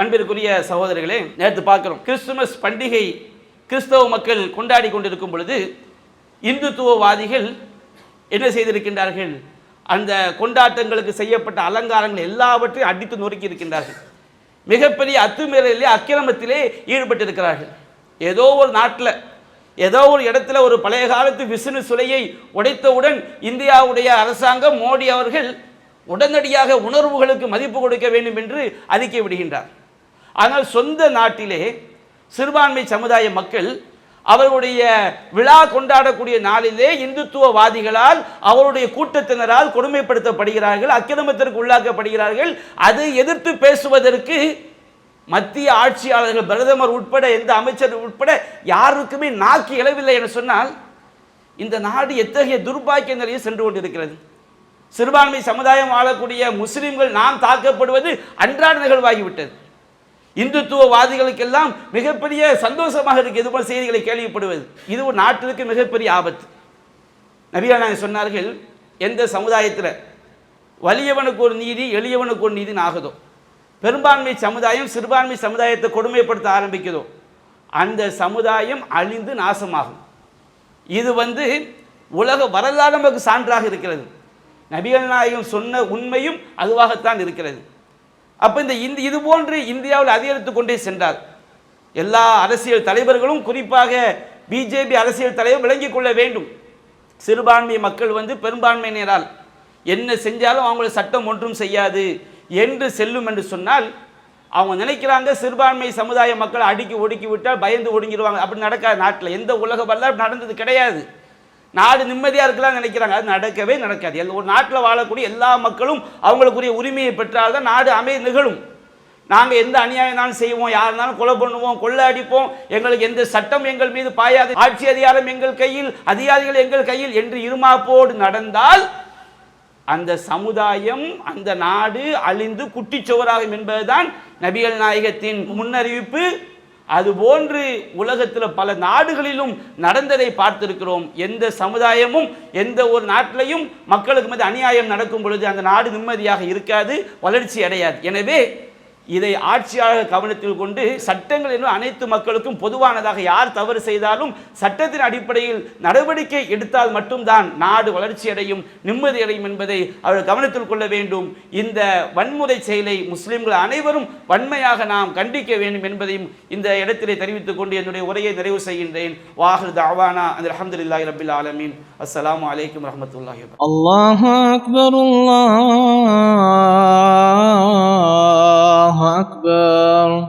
அன்பிற்குரிய சகோதரர்களே நேற்று பார்க்கிறோம் கிறிஸ்துமஸ் பண்டிகை கிறிஸ்தவ மக்கள் கொண்டாடி கொண்டிருக்கும் பொழுது இந்துத்துவவாதிகள் என்ன செய்திருக்கின்றார்கள்? அந்த கொண்டாட்டங்களுக்கு செய்யப்பட்ட அலங்காரங்கள் எல்லாவற்றையும் அடித்து நொறுக்கி இருக்கின்றார்கள். மிகப்பெரிய அத்துமீறலிலே அக்கிரமத்திலே ஈடுபட்டிருக்கிறார்கள். ஏதோ ஒரு நாட்டில் ஏதோ ஒரு இடத்துல ஒரு பழைய காலத்து விஷ்ணு சிலையை உடைத்தவுடன் இந்தியாவுடைய அரசாங்கம் மோடி அவர்கள் உடனடியாக உணர்வுகளுக்கு மதிப்பு கொடுக்க வேண்டும் என்று அறிக்கை விடுகின்றார். ஆனால் சொந்த நாட்டிலே சிறுபான்மை சமுதாய மக்கள் அவர்களுடைய விழா கொண்டாடக்கூடிய நாளிலே இந்துத்துவவாதிகளால் அவருடைய கூட்டத்தினரால் கொடுமைப்படுத்தப்படுகிறார்கள் அக்கிரமத்திற்கு உள்ளாக்கப்படுகிறார்கள். அதை எதிர்த்து பேசுவதற்கு மத்திய ஆட்சியாளர்கள் பிரதமர் உட்பட எந்த அமைச்சர் உட்பட யாருக்குமே நாக்கி இழவில்லை என சொன்னால் இந்த நாடு எத்தகைய துர்பாக்கிய நிலையை சென்று கொண்டிருக்கிறது? சிறுபான்மை சமுதாயம் வாழக்கூடிய முஸ்லிம்கள் நாம் தாக்கப்படுவது அன்றாட நிகழ்வாகிவிட்டது. இந்துத்துவவாதிகளுக்கெல்லாம் மிகப்பெரிய சந்தோஷமாக இருக்கு இது போல செய்திகளை கேள்விப்படுவது? இது ஒரு நாட்டிற்கு மிகப்பெரிய ஆபத்து. நபியா நாயகம் சொன்னார்கள் எந்த சமுதாயத்தில் வலியவனுக்கு ஒரு நீதி எளியவனுக்கு ஒரு நீதி ஆகுதோ? பெரும்பான்மை சமுதாயம் சிறுபான்மை சமுதாயத்தை கொடுமைப்படுத்த ஆரம்பிக்குதோ? அந்த சமுதாயம் அழிந்து நாசமாகும். இது வந்து உலக வரலாறு நமக்கு சான்றாக இருக்கிறது. நபிகள் நாயகம் சொன்ன உண்மையும் அதுவாகத்தான் இருக்கிறது. அப்போ இந்த இந்த இது போன்று இந்தியாவில் அதிகரித்து கொண்டே சென்றார். எல்லா அரசியல் தலைவர்களும் குறிப்பாக பிஜேபி அரசியல் தலைவர் விளங்கிக் கொள்ள வேண்டும். சிறுபான்மை மக்கள் வந்து பெரும்பான்மையினரால் என்ன செஞ்சாலும் அவங்கள சட்டம் ஒன்றும் செய்யாது என்று செல்லும் என்று சொன்னால் அவங்க நினைக்கிறாங்க சிறுபான்மை சமுதாய மக்கள் அடுக்கி ஒடுக்கி விட்டால் பயந்து ஒடுங்கிடுவாங்க. அப்படி நடக்காத. நாட்டில் எந்த உலக வரலாறு நடந்தது கிடையாது. நாடு நிம்மதியாக இருக்கலாம் நினைக்கிறாங்க. அது நடக்கவே நடக்காது. எல் ஒரு நாட்டில் வாழக்கூடிய எல்லா மக்களும் அவங்களுக்குரிய உரிமையை பெற்றால்தான் நாடு அமை நிகழும். நாங்கள் எந்த அநியாயம்னாலும் செய்வோம். யார் இருந்தாலும் கொலை பண்ணுவோம் கொள்ளை அடிப்போம் எங்களுக்கு எந்த சட்டம் எங்கள் மீது பாயாது. ஆட்சி அதிகாரம் எங்கள் கையில் அதிகாரிகள் எங்கள் கையில் என்று இருமாப்போடு நடந்தால் அந்த சமுதாயம் அந்த நாடு அழிந்து குட்டிச்சுவராகும் என்பதுதான் நபிகள் நாயகத்தின் முன்னறிவிப்பு. அதுபோன்று உலகத்தில் பல நாடுகளிலும் நடந்ததை பார்த்திருக்கிறோம். எந்த சமுதாயமும் எந்த ஒரு நாட்டிலையும் மக்களுக்கு மீது அநியாயம் நடக்கும் பொழுது அந்த நாடு நிம்மதியாக இருக்காது வளர்ச்சி அடையாது. எனவே இதை ஆட்சியாளர்கள் கவனத்தில் கொண்டு சட்டங்கள் இன்னும் அனைத்து மக்களுக்கும் பொதுவானதாக யார் தவறு செய்தாலும் சட்டத்தின் அடிப்படையில் நடவடிக்கை எடுத்தால் மட்டும்தான் நாடு வளர்ச்சி அடையும் நிம்மதி என்பதை அவர் கவனத்தில் கொள்ள வேண்டும். இந்த வன்முறை செயலை முஸ்லிம்கள் அனைவரும் வன்மையாக நாம் கண்டிக்க வேண்டும் என்பதையும் இந்த இடத்திலே தெரிவித்துக் கொண்டு என்னுடைய உரையை நிறைவு செய்கின்றேன். வாஹர் தாவானா அந்த அஹமதுல்லாஹி ரபில் ஆலமீன். அஸ்லாம் வலைக்கம் ரஹமத்துல்லாஹி அல்லாஹ் அக்பர் akbar.